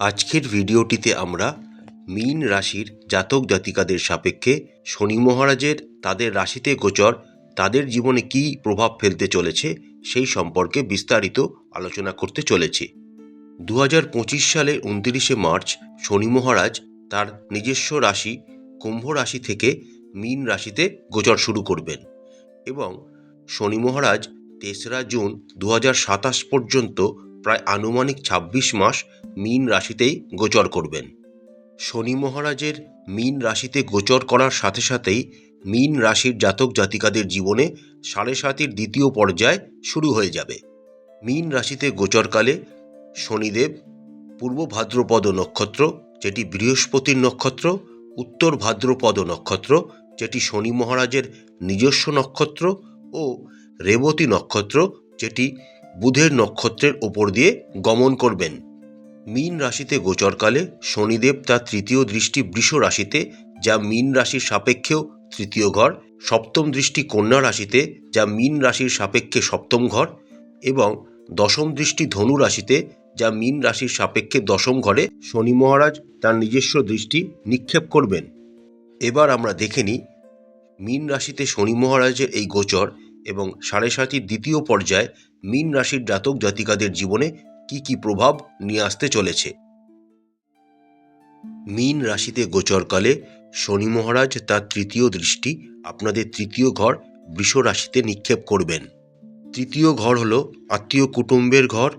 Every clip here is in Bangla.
আজকের ভিডিওটিতে আমরা মীন রাশির জাতক জাতিকাদের সাপেক্ষে শনি মহারাজের তাদের রাশিতে গোচর, তাদের জীবনে কী প্রভাব ফেলতে চলেছে সেই সম্পর্কে বিস্তারিত আলোচনা করতে চলেছি। দু সালে উনতিরিশে মার্চ শনি মহারাজ তার নিজস্ব রাশি কুম্ভ রাশি থেকে মীন রাশিতে গোচর শুরু করবেন এবং শনি মহারাজ তেসরা জুন দু পর্যন্ত প্রায় আনুমানিক ২৬ মাস মীন রাশিতেই গোচর করবেন। শনি মহারাজের মীন রাশিতে গোচর করার সাথে সাথেই মীন রাশির জাতক জাতিকাদের জীবনে সাড়ে সাতির দ্বিতীয় পর্যায় শুরু হয়ে যাবে। মীন রাশিতে গোচরকালে শনিদেব, পূর্ব ভাদ্রপদ নক্ষত্র, যেটি বৃহস্পতির নক্ষত্র, উত্তর ভাদ্রপদ নক্ষত্র, যেটি শনি মহারাজের নিজস্ব নক্ষত্র ও রেবতী নক্ষত্র, যেটি বুধের নক্ষত্রের ওপর দিয়ে গমন করবেন। মীন রাশিতে গোচরকালে শনিদেব তার তৃতীয় দৃষ্টি বৃষ রাশিতে, যা মীন রাশির সাপেক্ষেও তৃতীয় ঘর। সপ্তম দৃষ্টি কন্যা রাশিতে, যা মীন রাশির সাপেক্ষে সপ্তম ঘর। এবং দশম দৃষ্টি ধনু রাশিতে, যা মীন রাশির সাপেক্ষে দশম ঘরে। শনি মহারাজ তার নিজস্ব দৃষ্টি নিক্ষেপ করবেন। এবার আমরা দেখে নিই, মীন রাশিতে শনি মহারাজের এই গোচর এবং সাড়ে সাতির দ্বিতীয় পর্যায়ে মীন রাশির জাতক জাতিকাদের জীবনে কি কি প্রভাব নিয়ে আসতে চলেছে? মীন রাশিতে গোচরকালে শনি মহারাজ তার তৃতীয় দৃষ্টি আপনাদের তৃতীয় ঘর বৃষ রাশিতে নিক্ষেপ করবেন। তৃতীয় ঘর হল আত্মীয় কুটুম্বের ঘর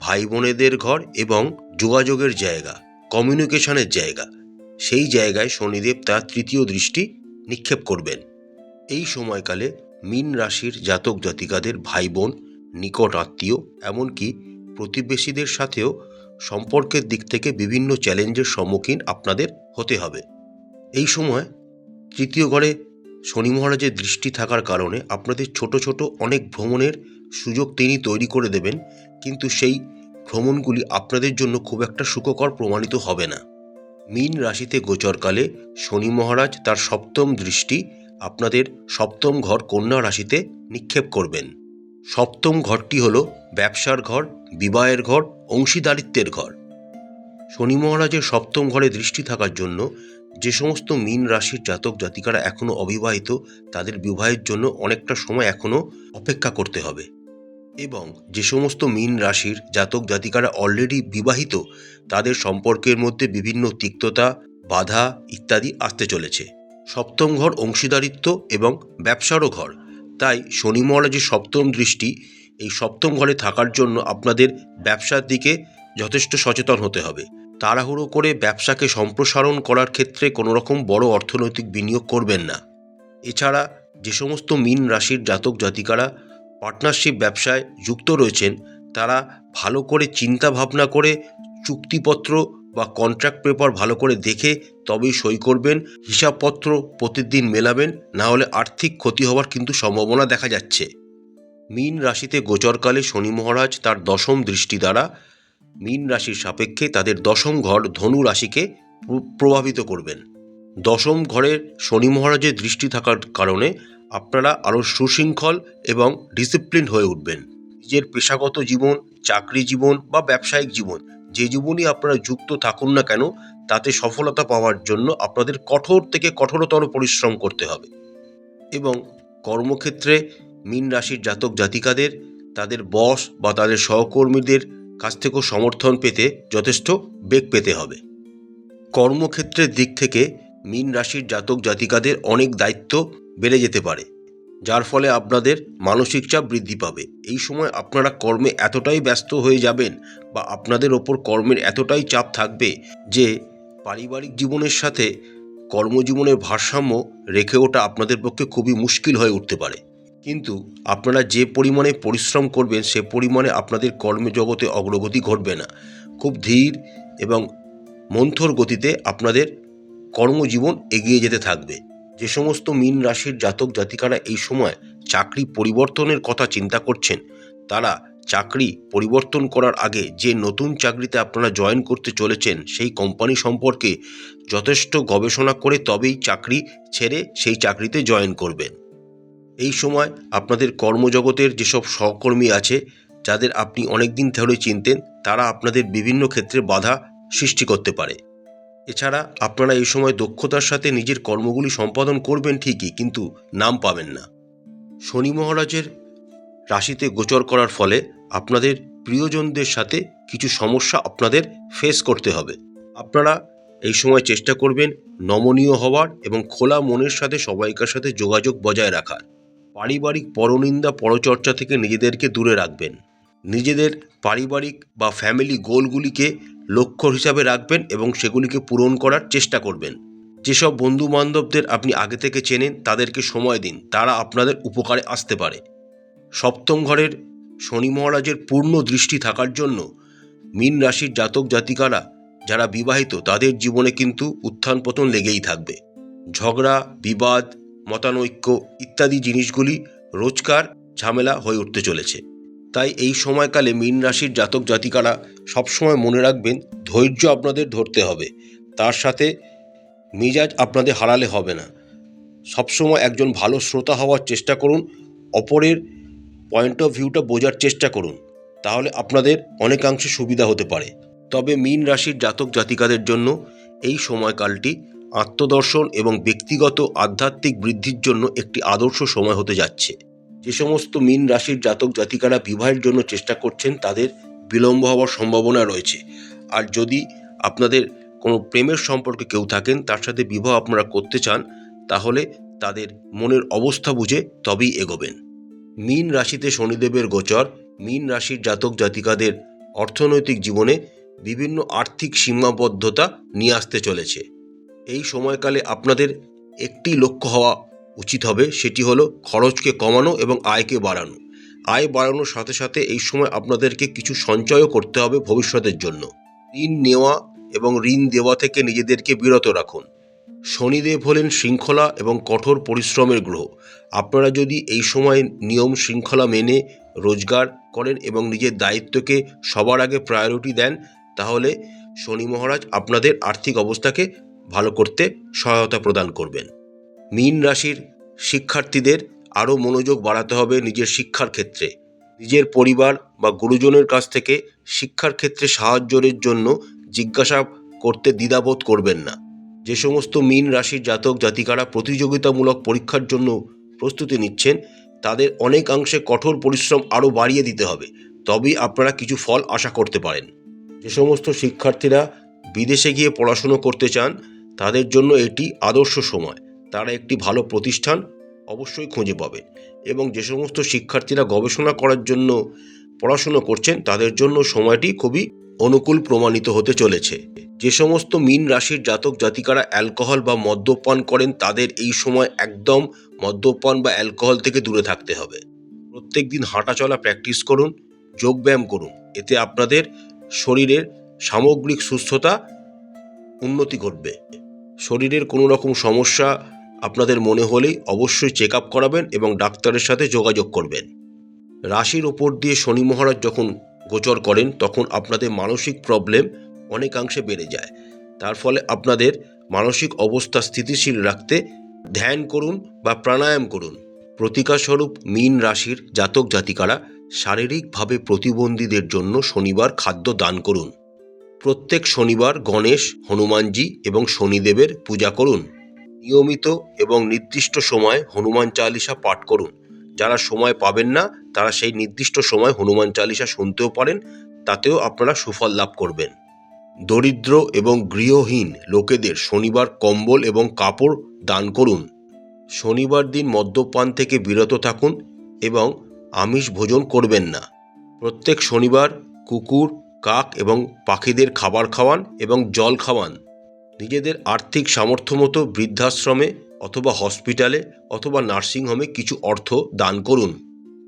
ভাই বোনেদের ঘর এবং যোগাযোগের জায়গা, কমিউনিকেশনের জায়গা। সেই জায়গায় শনিদেব তার তৃতীয় দৃষ্টি নিক্ষেপ করবেন। এই সময়কালে মীন রাশির জাতক জাতিকাদের ভাই বোন নিকট আত্মীয় এমনকি প্রতিবেশীদের সাথেও সম্পর্কের দিক থেকে বিভিন্ন চ্যালেঞ্জের সম্মুখীন আপনাদের হতে হবে। এই সময় তৃতীয় ঘরে শনি মহারাজের দৃষ্টি থাকার কারণে আপনাদের ছোট ছোট অনেক ভ্রমণের সুযোগ তিনি তৈরি করে দেবেন, কিন্তু সেই ভ্রমণগুলি আপনাদের জন্য খুব একটা সুখকর প্রমাণিত হবে না। মীন রাশিতে গোচরকালে শনি মহারাজ তার সপ্তম দৃষ্টি আপনাদের সপ্তম ঘর কন্যা রাশিতে নিক্ষেপ করবেন। সপ্তম ঘরটি হল ব্যবসার ঘর, বিবাহের ঘর, অংশীদারিত্বের ঘর। শনি মহারাজের সপ্তম ঘরে দৃষ্টি থাকার জন্য যে সমস্ত মীন রাশির জাতক জাতিকারা এখনও অবিবাহিত, তাদের বিবাহের জন্য অনেকটা সময় এখনও অপেক্ষা করতে হবে। এবং যে সমস্ত মীন রাশির জাতক জাতিকারা অলরেডি বিবাহিত, তাদের সম্পর্কের মধ্যে বিভিন্ন তিক্ততা, বাধা ইত্যাদি আসতে চলেছে। সপ্তম ঘর অংশীদারিত্ব এবং ব্যবসারও ঘর। তাই শনি মহারাজের সপ্তম দৃষ্টি এই সপ্তম ঘরে থাকার জন্য আপনাদের ব্যবসার দিকে যথেষ্ট সচেতন হতে হবে। তাড়াহুড়ো করে ব্যবসাকে সম্প্রসারণ করার ক্ষেত্রে কোনো রকম বড় অর্থনৈতিক বিনিয়োগ করবেন না। এছাড়া যে সমস্ত মিন রাশির জাতক জাতিকারা পার্টনারশিপ ব্যবসায় যুক্ত রয়েছেন, তারা ভালো করে চিন্তা ভাবনা করে চুক্তিপত্র বা কন্ট্রাক্ট পেপার ভালো করে দেখে তবেই সই করবেন, হিসাবপত্র প্রতিদিন মেলাবেন, না হলে আর্থিক ক্ষতি হওয়ার কিন্তু সম্ভাবনা দেখা যাচ্ছে। মীন রাশিতে গোচরকালে শনি মহারাজ তার দশম দৃষ্টি দ্বারা মীন রাশির সাপেক্ষে তাদের দশম ঘর ধনু রাশিকে প্রভাবিত করবেন। দশম ঘরের শনি মহারাজের দৃষ্টি থাকার কারণে আপনারা আরও সুশৃঙ্খল এবং ডিসিপ্লিন হয়ে উঠবেন। নিজের পেশাগত জীবন, চাকরি জীবন বা ব্যবসায়িক জীবন যে জীবনই আপনারা যুক্ত থাকুন না কেন, তাতে সফলতা পাওয়ার জন্য আপনাদের কঠোর থেকে কঠোরতর পরিশ্রম করতে হবে। এবং কর্মক্ষেত্রে মীন রাশির জাতক জাতিকাদের, তাদের বস বা তাদের সহকর্মীদের কাছ থেকেও সমর্থন পেতে যথেষ্ট বেগ পেতে হবে। কর্মক্ষেত্রের দিক থেকে মীন রাশির জাতক জাতিকাদের অনেক দায়িত্ব বেড়ে যেতে পারে। যার ফলে আপনাদের মানসিক চাপ বৃদ্ধি পাবে। এই সময় আপনারা কর্মে এতটাই ব্যস্ত হয়ে যাবেন বা আপনাদের ওপর কর্মের এতটাই চাপ থাকবে যে পারিবারিক জীবনের সাথে কর্মজীবনের ভারসাম্য রেখে ওঠা আপনাদের পক্ষে খুবই মুশকিল হয়ে উঠতে পারে। কিন্তু আপনারা যে পরিমাণে পরিশ্রম করবেন, সে পরিমাণে আপনাদের কর্মজগতে অগ্রগতি ঘটবে না। খুব ধীর এবং মন্থর গতিতে আপনাদের কর্মজীবন এগিয়ে যেতে থাকবে। যে সমস্ত মীন রাশির জাতক জাতিকারা এই সময় চাকরি পরিবর্তনের কথা চিন্তা করছেন, তারা চাকরি পরিবর্তন করার আগে যে নতুন চাকরিতে আপনারা জয়েন করতে চলেছেন সেই কোম্পানি সম্পর্কে যথেষ্ট গবেষণা করে তবেই চাকরি ছেড়ে সেই চাকরিতে জয়েন করবেন। এই সময় আপনাদের কর্মজগতের যেসব সহকর্মী আছে, যাদের আপনি অনেক দিন ধরে চিনতেন, তারা আপনাদের বিভিন্ন ক্ষেত্রে বাধা সৃষ্টি করতে পারে। এছাড়া আপনারা এই সময় দক্ষতার সাথে নিজের কর্মগুলি সম্পাদন করবেন ঠিকই, কিন্তু নাম পাবেন না। শনি মহারাজের রাশিতে গোচর করার ফলে আপনাদের প্রিয়জনদের সাথে কিছু সমস্যা আপনাদের ফেস করতে হবে। আপনারা এই সময় চেষ্টা করবেন নমনীয় হওয়ার এবং খোলা মনের সাথে সবাইকার সাথে যোগাযোগ বজায় রাখার। পারিবারিক পরনিন্দা পরচর্চা থেকে নিজেদেরকে দূরে রাখবেন। নিজেদের পারিবারিক বা ফ্যামিলি গোলগুলিকে লক্ষ্য হিসাবে রাখবেন এবং সেগুলিকে পূরণ করার চেষ্টা করবেন। যেসব বন্ধু বান্ধবদের আপনি আগে থেকে চেনেন, তাদেরকে সময় দিন। তারা আপনাদের উপকারে আসতে পারে। সপ্তম ঘরের শনি মহারাজের পূর্ণ দৃষ্টি থাকার জন্য মীন রাশির জাতক জাতিকারা যারা বিবাহিত, তাদের জীবনে কিন্তু উত্থান পতন লেগেই থাকবে। ঝগড়া, বিবাদ, মতানৈক্য ইত্যাদি জিনিসগুলি রোজকার ঝামেলা হয়ে উঠতে চলেছে। তাই এই সময়কালে মীন রাশির জাতক জাতিকারা সবসময় মনে রাখবেন, ধৈর্য আপনাদের ধরতে হবে। তার সাথে মেজাজ আপনাদের হারালে হবে না। সবসময় একজন ভালো শ্রোতা হওয়ার চেষ্টা করুন, অপরের পয়েন্ট অফ ভিউটা বোঝার চেষ্টা করুন। তাহলে আপনাদের অনেকাংশে সুবিধা হতে পারে। তবে মীন রাশির জাতক জাতিকাদের জন্য এই সময়কালটি আত্মদর্শন এবং ব্যক্তিগত আধ্যাত্মিক বৃদ্ধির জন্য একটি আদর্শ সময় হতে যাচ্ছে। যে সমস্ত মীন রাশির জাতক জাতিকারা বিবাহের জন্য চেষ্টা করছেন, তাদের বিলম্ব হওয়ার সম্ভাবনা রয়েছে। আর যদি আপনাদের কোনো প্রেমের সম্পর্কে কেউ থাকেন, তার সাথে বিবাহ আপনারা করতে চান, তাহলে তাদের মনের অবস্থা বুঝে তবেই এগোবেন। মীন রাশিতে শনিদেবের গোচর, মীন রাশির জাতক জাতিকাদের অর্থনৈতিক জীবনে বিভিন্ন আর্থিক সীমাবদ্ধতা নিয়ে আসতে চলেছে। এই সময়কালে আপনাদের একটি লক্ষ্য হওয়া উচিত হবে সেটি হলো খরচকে কমানো এবং আয়কে বাড়ানো। আয় বাড়ানোর সাথে সাথে এই সময় আপনাদেরকে কিছু সঞ্চয়ও করতে হবে ভবিষ্যতের জন্য। ঋণ নেওয়া এবং ঋণ দেওয়া থেকে নিজেদেরকে বিরত রাখুন। শনিদেব হলেন শৃঙ্খলা এবং কঠোর পরিশ্রমের গ্রহ। আপনারা যদি এই সময় নিয়ম শৃঙ্খলা মেনে রোজগার করেন এবং নিজের দায়িত্বকে সবার আগে প্রায়োরিটি দেন, তাহলে শনি মহারাজ আপনাদের আর্থিক অবস্থাকে ভালো করতে সহায়তা প্রদান করবেন। মীন রাশির শিক্ষার্থীদের আরও মনোযোগ বাড়াতে হবে নিজের শিক্ষার ক্ষেত্রে। নিজের পরিবার বা গুরুজনের কাছ থেকে শিক্ষার ক্ষেত্রে সাহায্যের জন্য জিজ্ঞাসা করতে দ্বিধাবোধ করবেন না। যে সমস্ত মীন রাশির জাতক জাতিকারা প্রতিযোগিতামূলক পরীক্ষার জন্য প্রস্তুতি নিচ্ছেন, তাদের অনেকাংশে কঠোর পরিশ্রম আরও বাড়িয়ে দিতে হবে। তবেই আপনারা কিছু ফল আশা করতে পারেন। যে সমস্ত শিক্ষার্থীরা বিদেশে গিয়ে পড়াশুনো করতে চান, তাদের জন্য এটি আদর্শ সময়। তারা একটি ভালো প্রতিষ্ঠান অবশ্যই খুঁজে পাবে এবং যে সমস্ত শিক্ষার্থীরা গবেষণা করার জন্য পড়াশুনো করছেন, তাদের জন্য সময়টি খুবই অনুকূল প্রমাণিত হতে চলেছে। যে সমস্ত মীন রাশির জাতক জাতিকারা অ্যালকোহল বা মদ্যপান করেন, তাদের এই সময় একদম মদ্যপান বা অ্যালকোহল থেকে দূরে থাকতে হবে। প্রত্যেক দিন হাঁটাচলা প্র্যাকটিস করুন যোগব্যায়াম করুন। এতে আপনাদের শরীরের সামগ্রিক সুস্থতা উন্নতি ঘটবে। শরীরের কোনো রকম সমস্যা আপনাদের মনে হলেই অবশ্যই চেক আপ করাবেন এবং ডাক্তারের সাথে যোগাযোগ করবেন। রাশির ওপর দিয়ে শনি মহারাজ যখন গোচর করেন, তখন আপনাদের মানসিক প্রবলেম অনেকাংশে বেড়ে যায়। তার ফলে আপনাদের মানসিক অবস্থা স্থিতিশীল রাখতে ধ্যান করুন বা প্রাণায়াম করুন। প্রতিকারস্বরূপ মীন রাশির জাতক জাতিকারা শারীরিকভাবে প্রতিবন্ধীদের জন্য শনিবার খাদ্য দান করুন। প্রত্যেক শনিবার গণেশ, হনুমানজি এবং শনিদেবের পূজা করুন। নিয়মিত এবং নির্দিষ্ট সময় হনুমান চালিসা পাঠ করুন। যারা সময় পাবেন না, তারা সেই নির্দিষ্ট সময় হনুমান চালিসা শুনতেও পারেন, তাতেও আপনারা সুফল লাভ করবেন। দরিদ্র এবং গৃহহীন লোকেদের শনিবার কম্বল এবং কাপড় দান করুন। শনিবার দিন মদ্যপান থেকে বিরত থাকুন এবং আমিষ ভোজন করবেন না। প্রত্যেক শনিবার কুকুর, কাক এবং পাখিদের খাবার খাওয়ান এবং জল খাওয়ান। নিজেদের আর্থিক সামর্থ্য মতো বৃদ্ধাশ্রমে অথবা হসপিটালে অথবা নার্সিংহোমে কিছু অর্থ দান করুন।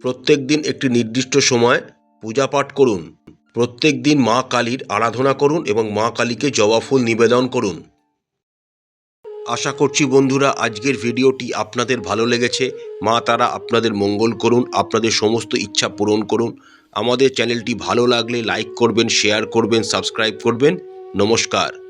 প্রত্যেক দিন একটি নির্দিষ্ট সময় পূজা পাঠ করুন। প্রত্যেক দিন মা কালীর আরাধনা করুন এবং মা কালীকে জবা ফুল নিবেদন করুন। আশা করছি বন্ধুরা, আজকের ভিডিওটি আপনাদের ভালো লেগেছে। মা তারা আপনাদের মঙ্গল করুন, আপনাদের সমস্ত ইচ্ছা পূরণ করুন। আমাদের চ্যানেলটি ভালো লাগলে লাইক করবেন, শেয়ার করবেন, সাবস্ক্রাইব করবেন। নমস্কার।